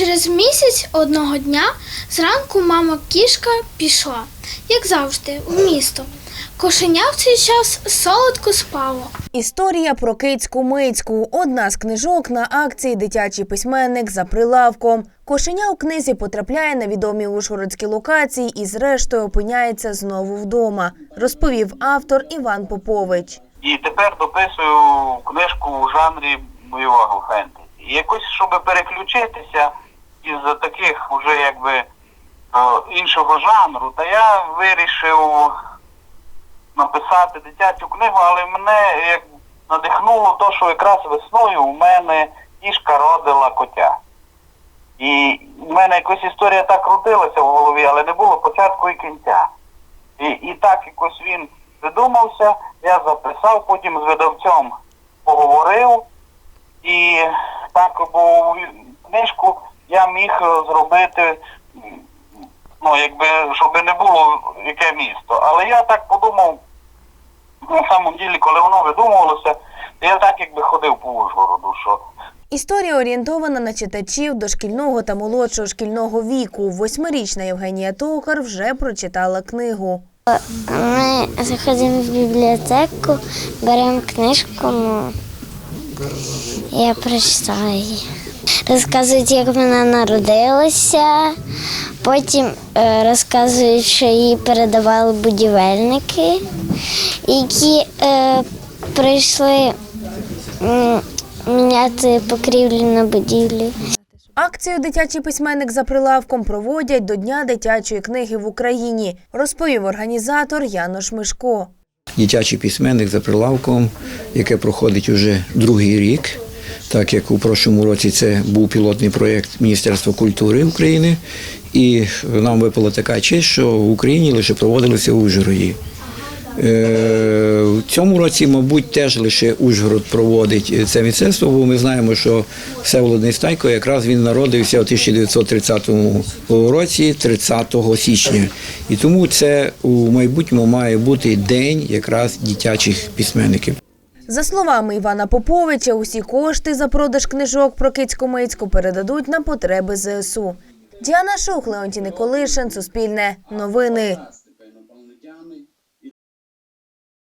Через місяць одного дня зранку мама кішка пішла, як завжди, в місто. Кошеня в цей час солодко спало. Історія про кицьку мицьку одна з книжок на акції Дитячий письменник за прилавком. Кошеня у книзі потрапляє на відомі ужгородські локації і, зрештою, опиняється знову вдома, розповів автор Іван Попович. І тепер дописую книжку у жанрі бойового фентезі. Якось, щоб переключитися із таких уже якби іншого жанру, та я вирішив написати дитячу книгу, але мене як надихнуло то, що якраз весною у мене кішка родила котя. І в мене якось історія так крутилася в голові, але не було початку і кінця. І, і так якось він придумався, я записав, потім з видавцем поговорив. І так, бо книжку я міг е, зробити, ну, якби, щоб не було яке місто. Але я так подумав, на самом ділі, коли воно видумувалося, я так якби ходив по Ужгороду, що Історія орієнтована на читачів дошкільного та молодшого шкільного віку. Восьмирічна Євгенія Токар вже прочитала книгу. Ми заходимо в бібліотеку, беремо книжку, ну, я прочитала її. Розказують, як вона народилася, потім е, розказують, що її передавали будівельники, які е, прийшли міняти покрівлю на будівлі. Акцію Дитячий письменник за прилавком проводять до Дня дитячої книги в Україні, розповів організатор Янош Мишко. дитячий письменник за прилавком, яке проходить уже другий рік. Так як у прошлому році це був пілотний проєкт Міністерства культури України, і нам випала така честь, що в Україні лише проводилося у Ужгороді. Е, В цьому році, мабуть, теж лише Ужгород проводить це мистецтво, бо ми знаємо, що Всеволод Нестайко якраз він народився у 1930 році, 30 січня. І тому це у майбутньому має бути день якраз дитячих письменників. За словами Івана Поповича, усі кошти за продаж книжок про кицьку-мицьку передадуть на потреби ЗСУ. Діана Шух, Леонтій Николишин, Суспільне, Новини.